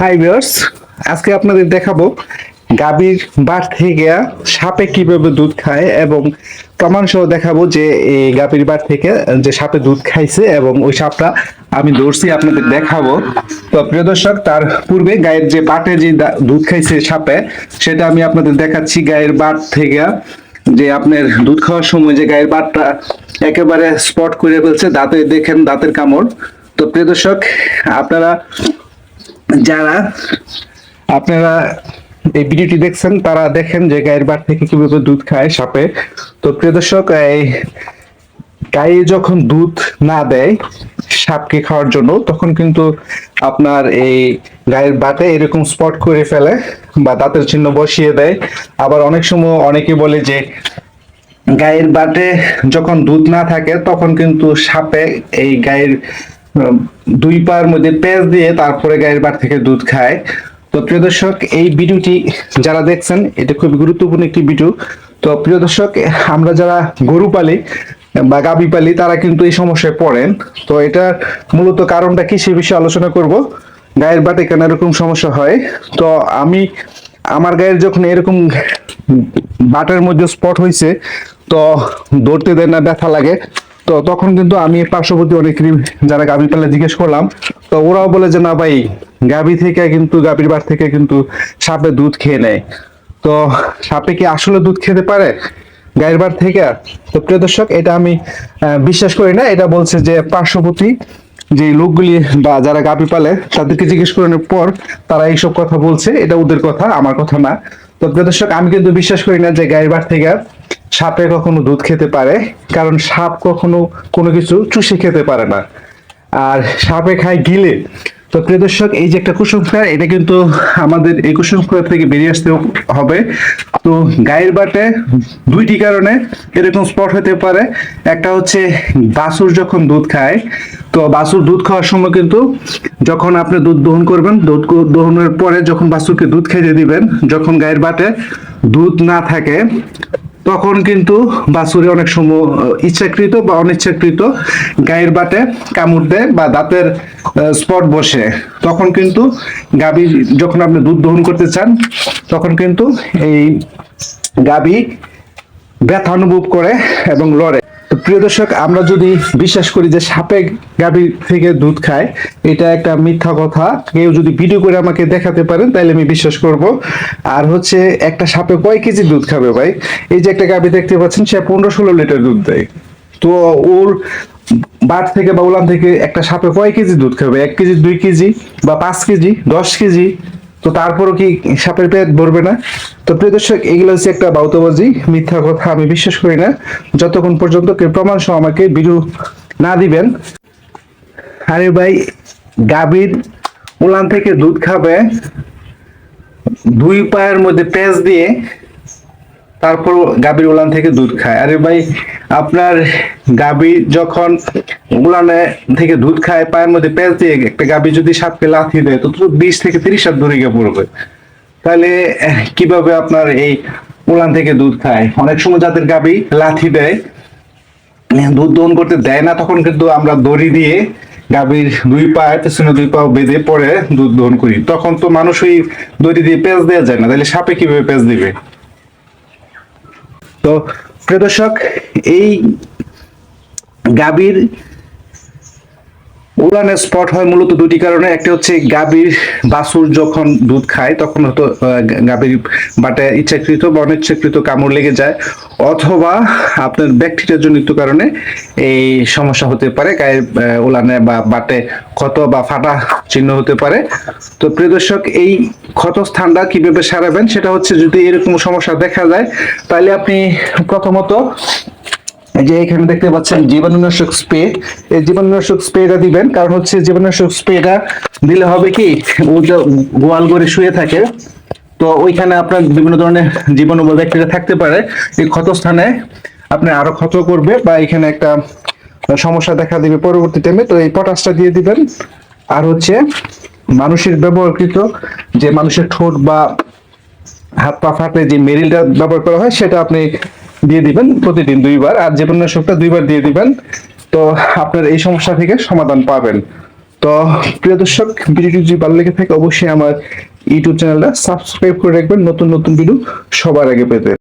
Hi viewers আজকে আপনাদের দেখাবো গাভীর বাট থেকে সাপে কীভাবে দুধ খায় এবং প্রমাণ সহ দেখাবো যে এই গাভীর বাট থেকে যে সাপে দুধ খাইছে এবং ওই সাপটা আমি ধরছি, আপনাদের দেখাবো। তো প্রিয় দর্শক, তার পূর্বে গায়ের যে বাটে যে দুধ খাইছে সাপে, সেটা আমি আপনাদের দেখাচ্ছি। গায়ের বাট থেকে যে আপনার দুধ খাওয়ার সময় যে গায়ের বাটটা একেবারে স্পট করে ফেলছে, দাঁতে দেখেন দাঁতের কামড়। তো প্রিয় দর্শক, আপনারা যারা আপনারা এই ভিডিওটি দেখছেন, তারা দেখেন যে গায়ের বার থেকে কীভাবে দুধ খায় সাপে। তো প্রিয় দর্শক, এই গায়ে যখন দুধ না দেয় সাপকে খাওয়ার জন্য, তখন কিন্তু আপনার এই গায়ের বাটে এরকম স্পট করে ফেলে বা দাঁতের চিহ্ন বসিয়ে দেয়। আবার অনেক সময় অনেকে বলে যে গায়ের বাটে যখন দুধ না থাকে, তখন কিন্তু সাপে এই গায়ের দুই পার মধ্যে পেঁচ দিয়ে তারপরে গায়ের বাট থেকে দুধ খায়। তো প্রিয় দর্শক, এই ভিডিওটি যারা দেখছেন, এটা খুবই গুরুত্বপূর্ণ একটি ভিডিও। তো প্রিয় দর্শক, আমরা যারা গরু পালি বা গাবি পালি, তারা কিন্তু এই সমস্যায় পড়েন। তো এটা মূলত কারণটা কি সে বিষয়ে আলোচনা করব। গায়ের বাটে কেন এরকম সমস্যা হয়? তো আমি, আমার গায়ের যখন এরকম বাটের মধ্যে স্পট হয়েছে তো দৌড়তে দেয় না, ব্যথা লাগে। তো তখন কিন্তু আমি পার্শ্ববর্তী অনেক যারা গাভী পালে জিজ্ঞেস করলাম, তো ওরাও বলে যে, না ভাই, গাভী থেকে কিন্তু, গাভীর বার থেকে কিন্তু সাপে দুধ খেয়ে নেয়। তো সাপে কি আসলে দুধ খেতে পারে গায়ের বার থেকে? তো প্রিয় দর্শক, এটা আমি বিশ্বাস করি না। এটা বলছে যে পার্শ্ববর্তী যে লোকগুলি বা যারা গাভী পালে, তাদেরকে জিজ্ঞেস করানোর পর তারা এইসব কথা বলছে। এটা ওদের কথা, আমার কথা না। তো প্রিয় দর্শক, আমি কিন্তু বিশ্বাস করি না যে গায়ের বার থেকে সাপে কখনো দুধ খেতে পারে, কারণ সাপ কখনো কোনো কিছু চুষে খেতে পারে না। আর সাপে খায় গিলে। তো প্রিয় দর্শক, এই যে একটা কুসংস্কার, এটা কিন্তু আমাদের এই কুসংস্কার থেকে বেরিয়ে আসতে হবে। তো গায়ের বাটে দুইটি কারণে এরকম স্পট হতে পারে। একটা হচ্ছে বাছুর যখন দুধ খায়, তো বাছুর দুধ খাওয়ার সময় কিন্তু যখন আপনি দুধ দহন করবেন, দুধ দহনের পরে যখন বাছুরকে দুধ খেতে দিবেন, যখন গায়ের বাটে দুধ না থাকে তখন কিন্তু বাছুরে অনেক সময় ইচ্ছাকৃত বা অনিচ্ছাকৃত গায়ের বাটে কামড় দেয় বা দাঁতের স্পট বসে। তখন কিন্তু গাবি যখন আপনি দুধ দহন করতে চান, তখন কিন্তু এই গাবি ব্যথা অনুভব করে এবং লড়ে। তো প্রিয় দর্শক, আমরা যদি বিশ্বাস করি যে সাপে গাভী থেকে দুধ খায়, এটা একটা মিথ্যা কথা। কেউ যদি ভিডিও করে আমাকে দেখাতে পারেন তাহলে আমি বিশ্বাস করব। আর হচ্ছে, একটা সাপে কয় কেজি দুধ খাবে ভাই? এই যে একটা গাভী দেখতে পাচ্ছেন, সে পনেরো ষোলো লিটার দুধ দেয়। তো ওর বাট থেকে বা উলান থেকে একটা সাপে কয় কেজি দুধ খাবে? এক কেজি, দুই কেজি বা পাঁচ কেজি, দশ কেজি? তো তারপরও কি সাপের পেট ভরবে না? তো প্রিয় দর্শক, এগুলো হচ্ছে একটা বাউতবাজি, মিথ্যা কথা আমি বিশ্বাস করি না। যতক্ষণ পর্যন্ত কেউ প্রমাণ সহ আমাকে বিরু না দিবেন আরে ভাই, গাভীর, উলান থেকে দুধ খাবে, দুই পায়ের মধ্যে পেঁচ দিয়ে তারপর গাভীর উলান থেকে দুধ খায়। আরে ভাই, আপনার গাভী যখন উলানে থেকে দুধ খায়, পায়ের মধ্যে পেঁচ দিয়ে একটা গাভী যদি সাপকে লাথি দেয়, তো বিশ থেকে তিরিশ হাত দূরে গিয়ে পড়বে। তাহলে কীভাবে আপনার এই উলান থেকে দুধ খায়? অনেক সময় যাদের গাভী লাথি দেয় দুধ দহন করতে দেয় না, তখন কিন্তু আমরা দড়ি দিয়ে গাভীর দুই পায়ে, পেছনে দুই পা বেঁধে পরে দুধ দহন করি। তখন তো মানুষ ওই দড়ি দিয়ে পেঁচ দেওয়া যায় না, তাহলে সাপে কীভাবে পেঁচ দিবে? তো প্রিয় দর্শক এই গাভীর উড়ানের স্পট হয় মূলত দুটি কারণে। একটা হচ্ছে গাভীর বাছুর যখন দুধ খায়, তখন হয়তো গাভীর বাটে ইচ্ছাকৃত বা অনিচ্ছাকৃত কামড় লেগে যায়, অথবা আপনার ব্যাকটেরিয়া জনিত কারণে এই সমস্যা হতে পারে, গায়ের উলানে বা বাটে ক্ষত বা ফাটা চিহ্ন হতে পারে। তো প্রিয় দর্শক, এই ক্ষত স্থানটা কীভাবে সারাবেন, সেটা হচ্ছে যদি এরকম সমস্যা দেখা যায়, তাহলে আপনি প্রথমত যে এখানে দেখতে পাচ্ছেন জীবাণুনাশক স্প্রে। এই জীবাণুনাশক স্প্রেটা দিবেন, কারণ হচ্ছে জীবাণুনাশক স্প্রেটা দিলে হবে কি, ও গোয়াল করে শুয়ে থাকে, তো ওইখানে আপনার বিভিন্ন ধরনের জীবাণু বা ব্যাকটেরিয়া থাকতে পারে। এই ক্ষতস্থানে আপনি আরও ক্ষত করবে বা এখানে একটা সমস্যা দেখা দিবে পরবর্তী টাইমে তো এই পটাশটা দিয়ে দিবেন। আর হচ্ছে মানুষের ব্যবহৃত যে মানুষের ঠোঁট বা হাত পা ফাটলে যে মেরিলটা ব্যবহার করা হয়, সেটা আপনি দিয়ে দিবেন প্রতিদিন দুইবার, আর জীবাণুনাশকটা দুইবার দিয়ে দিবেন, তো আপনার এই সমস্যা থেকে সমাধান পাবেন। তো প্রিয় দর্শক, ভিডিওটি যদি ভালো লেগে থাকে, অবশ্যই আমার ইউটিউব চ্যানেলটা সাবস্ক্রাইব করে রাখবেন, নতুন নতুন ভিডিও সবার আগে পেতে।